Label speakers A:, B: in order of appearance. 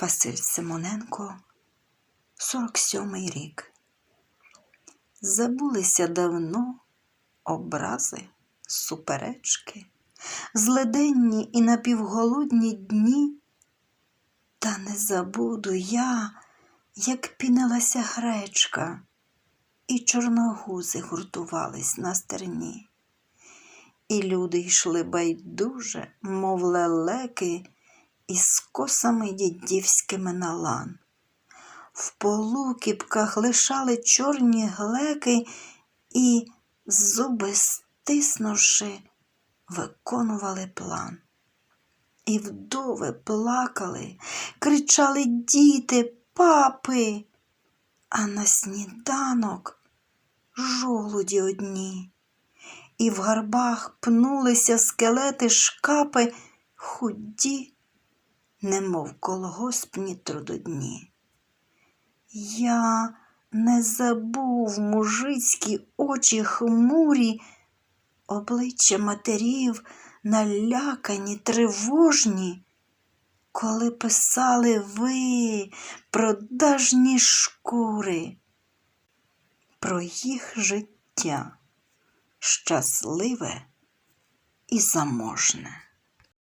A: Василь Симоненко, 47-й рік. Забулися давно образи, суперечки, зледенні і напівголодні дні. Та не забуду я, як пінилася гречка, і чорногузи гуртувались на стерні. І люди йшли байдуже, мов лелеки, із косами дідівськими на лан. В полукіпках лишали чорні глеки і, зуби стиснувши, виконували план. І вдови плакали, кричали діти, папи, а на сніданок жолуді одні. І в гарбах пнулися скелети шкапи худі, немов колгоспні трудодні. Я не забув мужицькі очі хмурі, обличчя матерів налякані, тривожні, коли писали ви продажні шкури про їх життя щасливе і заможне.